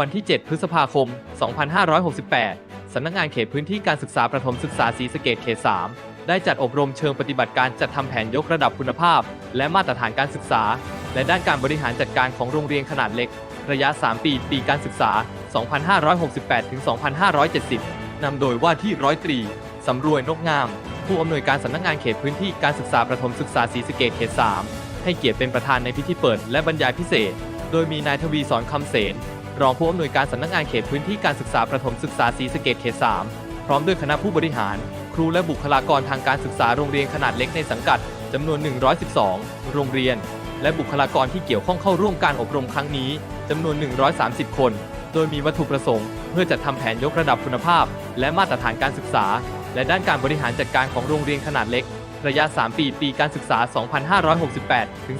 วันที่ 7 พฤษภาคม 2568 สำนักงานเขตพื้นที่การศึกษาประถมศึกษาศรีสะเกดเขต 3 ได้จัดอบรมเชิงปฏิบัติการจัดทำแผนยกระดับคุณภาพ และมาตรฐานการศึกษา และด้านการบริหารจัดการของโรงเรียนขนาดเล็ก ระยะ 3 ปี ปีการศึกษา 2568ถึง2570 นำโดยว่าที่ร้อยตรีสำรวยนกงาม ผู้อำนวยการสำนักงานเขตพื้นที่การศึกษาประถมศึกษาศรีสะเกดเขต 3 ให้เกียรติเป็นประธานในพิธีเปิดและบรรยายพิเศษ โดยมีนายทวีสอนคำเสน รองผู้อำนวยการสำนักงานเขตพื้นที่การศึกษาประถมศึกษาศรีสะเกดเขต 3 พร้อมด้วยคณะผู้บริหาร ครูและบุคลากรทางการศึกษาโรงเรียนขนาดเล็กในสังกัดจำนวน 112 โรงเรียน และบุคลากรที่เกี่ยวข้องเข้าร่วมการอบรมครั้งนี้จำนวน 130 คน โดยมีวัตถุประสงค์ เพื่อจัดทำแผนยกระดับคุณภาพ และมาตรฐานการศึกษา และด้านการบริหารจัดการของโรงเรียนขนาดเล็ก ระยะ 3 ปี ปีการศึกษา 2568 ถึง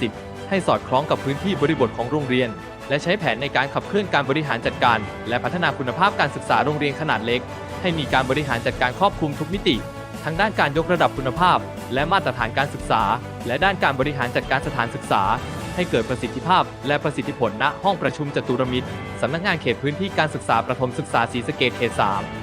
2570 ให้สอดคล้องกับพื้นที่บริบทของโรงเรียน และใช้แผนในการขับเคลื่อนการบริหารจัดการ และพัฒนาคุณภาพการศึกษาโรงเรียนขนาดเล็ก ให้มีการบริหารจัดการครอบคลุมทุกมิติ ทั้งด้านการยกระดับคุณภาพ และมาตรฐานการศึกษา และด้านการบริหารจัดการสถานศึกษา ให้เกิดประสิทธิภาพ และประสิทธิผลณห้องประชุมจตุรมิตรสำนักงานเขตพื้นที่การศึกษาประถมศึกษาศรีสะเกดเขต3